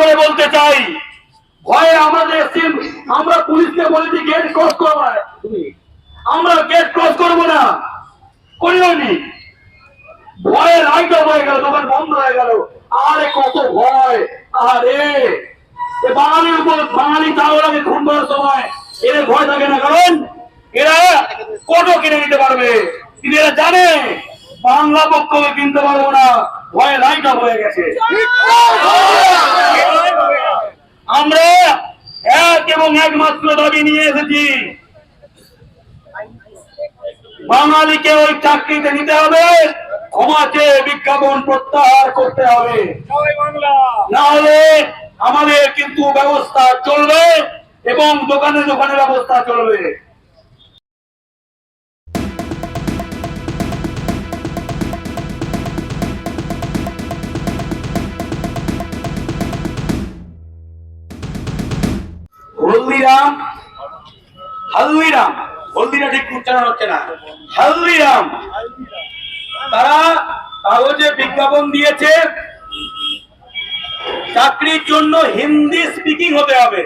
করে বলতে চাই। ভয়ে আমাদের আমরা পুলিশকে বলেছি গেট ক্রস করবার আমরা গেট ক্রস করব না। করিও নি। ভয়ে লাইট অফ হয়ে গেল দোকান বন্ধ হয়ে গেল। আরে কত ভয়। আরে। বাঙালির উপর বাঙালি চাউল আগে খুন করার সময়। এদের ভয় থাকে না, কারণ এরা কোটো কিনে নিতে পারবে? এরা জানে। বাংলা পক্ষকে কিনতে পারব না ভয়ে লাইট হয়ে গেছে। আমরা এক এবং একমাত্র দাবি নিয়ে এসেছি। বাঙালিকে ওই চাকরিতে নিতে হবে ক্ষমা চেয়ে বিজ্ঞাপন প্রত্যাহার করতে হবে। না হলে আমাদের কিন্তু ব্যবস্থা চলবে এবং দোকানে দোকানে ব্যবস্থা চলবে। হালদিরাম। হলদিরা ঠিক উচ্চারণ হচ্ছে না। হালদিরাম। তারা কাগজে বিজ্ঞাপন দিয়েছে চাকরির জন্য হিন্দি স্পিকিং হতে হবে।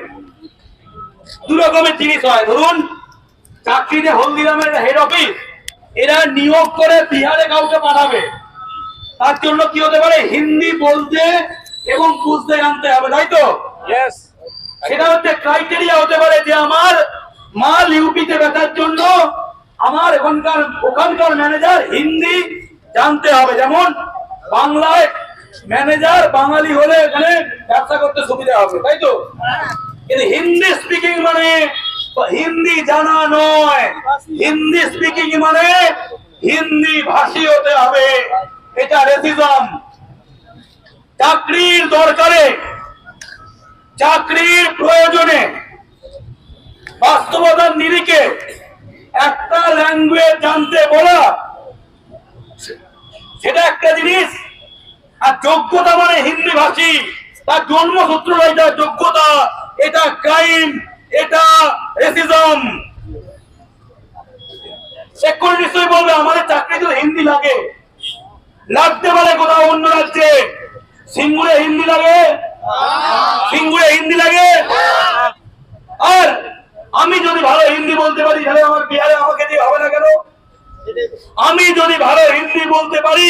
দু রকমের জিনিস হয়। ধরুন চাকরিতে হলদিরামের হেড অফিস এরা নিয়োগ করে বিহারে কাউকে পাঠাবে। তার জন্য কি হতে পারে? হিন্দি বলতে এবং বুঝতে জানতে হবে তাই তো? সেটা হচ্ছে ক্রাইটেরিয়া হতে পারে যে আমার মাল ইউপিতে বেচার জন্য আমার এখনকার, ওখানকার ম্যানেজার হিন্দি জানতে হবে। যেমন বাংলায় ম্যানেজার বাঙালি হলে এখানে ব্যবসা করতে সুবিধা হবে, তাই তো? কিন্তু হিন্দি স্পিকিং মানে হিন্দি জানা নয়। হিন্দি স্পিকিং মানে হিন্দি ভাষী হতে হবে। এটা রেসিজম চাকরির দরকারে, চাকরির প্রয়োজনে বাস্তবতার নিরিখে একটা ল্যাঙ্গুয়েজ জানতে বলা, সেটা একটা জিনিস। আর যোগ্যতা মানে হিন্দি ভাষী। তার জন্মসূত্র এটা, যোগ্যতা, এটা ক্রাইম এটা রেসিজম এক্ষুনি নিশ্চয়ই বলবে, আমাদের চাকরি যদি হিন্দি লাগে। লাগতে পারে কোথাও অন্য রাজ্যে। সিঙ্গুরে হিন্দি লাগে? সিঙ্গুরে হিন্দি লাগে? আর আমি যদি ভালো হিন্দি বলতে পারি তাহলে আমার বিহারে আমাকে দিয়ে হবে না কেন? আমি যদি ভালো হিন্দি বলতে পারি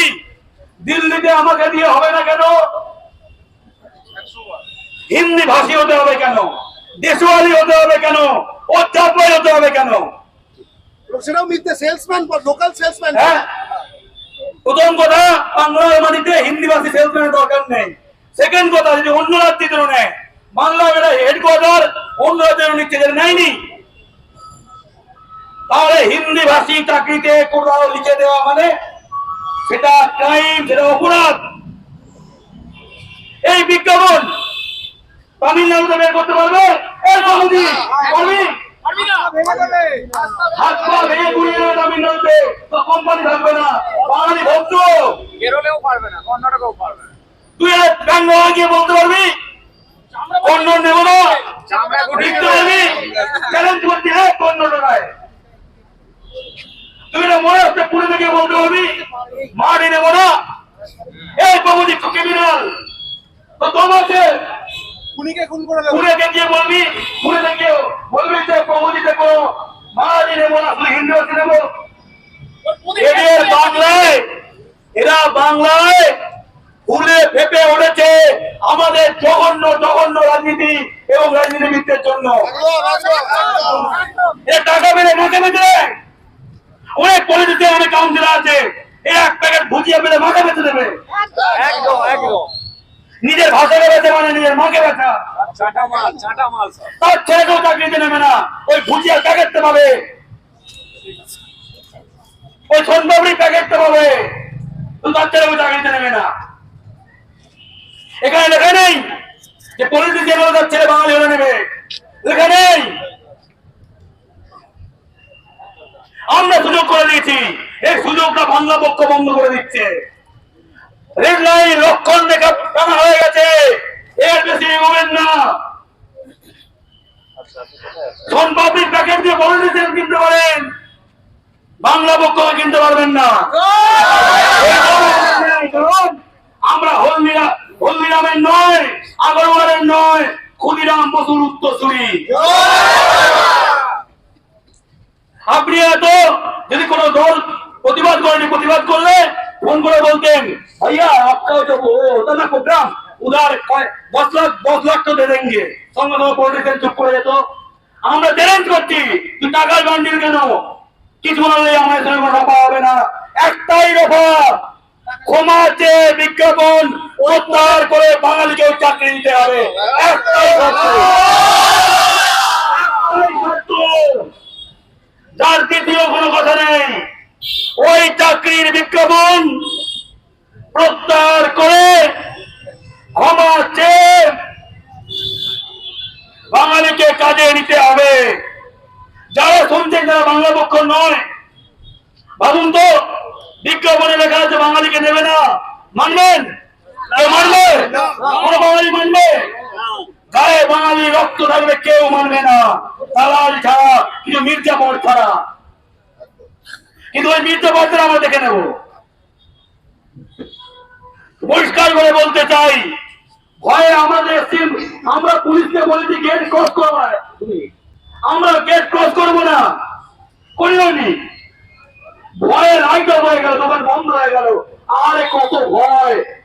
দিল্লিতে আমাকে দিয়ে হবে না কেন? হিন্দি ভাষী হতে হবে কেন? দেশওয়ালি হতে হবে কেন? চাপাই হতে হবে কেন? সেটাও মিথ্যে সেলসম্যান বা লোকাল সেলসম্যান হ্যাঁ। প্রথম কথা বাংলার মাটিতে হিন্দি ভাষী সেলসম্যানের দরকার নেই। সেকেন্ড কথা যদি অন্য রাজ্যে নেয় বাংলা হেডকোয়ার্টার অন্য রাজ্যের নিচ্ছে নেয়নি তাহলে হিন্দি ভাষী চাকরিতে কোথাও লিখে দেওয়া মানে সেটা ক্রাইম সেটা অপরাধ। এই বিজ্ঞাপন তামিলনাড়ুতে বের করতে পারবে? এই বাবুজি পারবি হাত পা ভেঙে গুড়িয়ে দেবে তামিলনাড়ুতে তো কোম্পানি থাকবে না বাঙালি কেরলেও পারবে না কর্ণাটকেও পারবে তুই আর গিয়ে বলতে পারবি? অন্য নেব না। লিখতে পারবি চ্যালেঞ্জ করছি কর্ণাটকায় তুই না মনে হচ্ছে পুরীতে গিয়ে বলতে পারবি মাটি নেব না এই বাবুজি ক্রিমিনাল তো তোমাকে খুনিকে খুন করে দেবে। গিয়ে বলবি? পুরীতে গিয়ে বলবি যে বাবুজি দেখো মাটি নেব না তুই হিন্দি ভাষী নেব এদের বাংলায় এরা বাংলায় ফুলে ফেপে উঠেছে আমাদের জঘন্য জঘন্য রাজনীতি এবং রাজনীতিবিদদের জন্য। টাকা মেরে মাকে বেঁচে দেয়। অনেক পলিটিতে অনেক কাউন্সিলর আছে। এক প্যাকেট ভুজিয়া পেলে মাকে বেঁচে দেবে। নিজের ভাষাকে বেঁচে মানে নিজের মাকে বেচা। তার ছেলেকেও চাকরিতে নেবে না। ওই ভুজিয়ার প্যাকেটটা পাবে। ওই সোনপাপড়ি প্যাকেটটা পাবে। তো তার ছেলেকেও চাকরিতে নেবে না। এখানে লেখা নেই যে হলে তার ছেলে বাঙালি হলে নেবে। লেখা নেই। আমরা সুযোগ করে দিয়েছি। এই সুযোগটা বাংলা পক্ষ বন্ধ করে দিচ্ছে। রেড লাইন লক্ষণ দেখা টানা হয়ে গেছে। এর বেশি এগোবেন না সোনপাপড়ির প্যাকেট দিয়ে পলিটিশিয়ান কিনতে পারেন। বাংলা পক্ষ কিনতে পারবেন না। আন্দোলনের নয় আগরওয়ালের নয়, ক্ষুদিরাম বসুর উত্তরসুরি। আপনি এত যদি কোন দল প্রতিবাদ করেনি, প্রতিবাদ করলে ফোন করে বলতেন, ভাইয়া, আপনার না প্রোগ্রাম উদার দশ লাখ দশ লাখ তো সঙ্গে চুপ করে যেত। আমরা চ্যালেঞ্জ করছি, তুই টাকার কেন? কিছু বললে আমাদের সঙ্গে হবে না। একটাই রফা ক্ষমা চেয়ে বিজ্ঞাপন প্রত্যাহার করে বাঙালিকেও চাকরি দিতে হবে। একটাই যার দ্বিতীয় কোনো কথা নেই, ওই চাকরির বিজ্ঞাপন প্রত্যাহার করে ক্ষমা চেয়ে বাঙালিকে কাজে নিতে হবে। যারা শুনছেন যারা বাংলা পক্ষ নয়। ভাবুন তো, বিজ্ঞাপনে লেখা আছে বাঙালিকে নেবে না। মানবেন? কেউ মানবে কোনো বাঙালি মানবে গায়ে বাঙালি রক্ত থাকবে কেউ মানবে না। দালাল ছাড়া কিন্তু মির্জাপুর ছাড়া কিন্তু ওই মির্জাপুরদের আমরা দেখে নেব। পরিষ্কার করে বলতে চাই ভয়ে আমাদের সিম- আমরা পুলিশকে বলেছি গেট ক্রস করব না তুমি। আমরা গেট ক্রস করব না। করিনি ভয়ে লাইট অফ হয়ে গেল দোকান বন্ধ হয়ে গেল। আরে কত ভয়।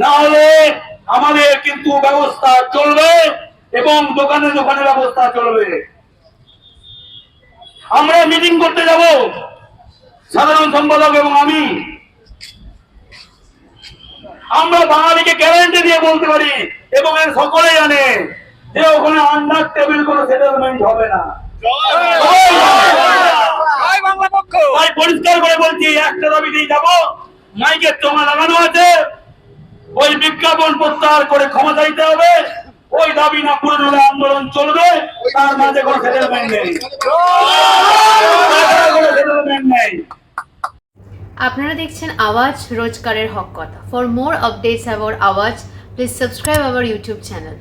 না হলে আমাদের কিন্তু ব্যবস্থা চলবে এবং দোকানে দোকানে ব্যবস্থা চলবে। আমরা মিটিং করতে যাব। সাধারণ সম্পাদক এবং আমি। আমরা বাঙালিকে গ্যারান্টি দিয়ে বলতে পারি এবং এর সকলে জানে যে ওখানে আন্ডার টেবিল কোনো সেটেলমেন্ট হবে না। পরিষ্কার করে বলছি একটা দাবিতেই যাব। মাইকের তোমা লাগানো আছে। বিজ্ঞাপন প্রত্যাহার করে ক্ষমা চাইতে হবে। ওই দাবি না পূরণ হলে আন্দোলন চলবে, তার মাঝে কোনো সেটেলমেন্ট নেই। নেই। আপনারা দেখছেন আওয়াজ রোজগারের হক কথা। For more updates about Awaaz please subscribe our YouTube channel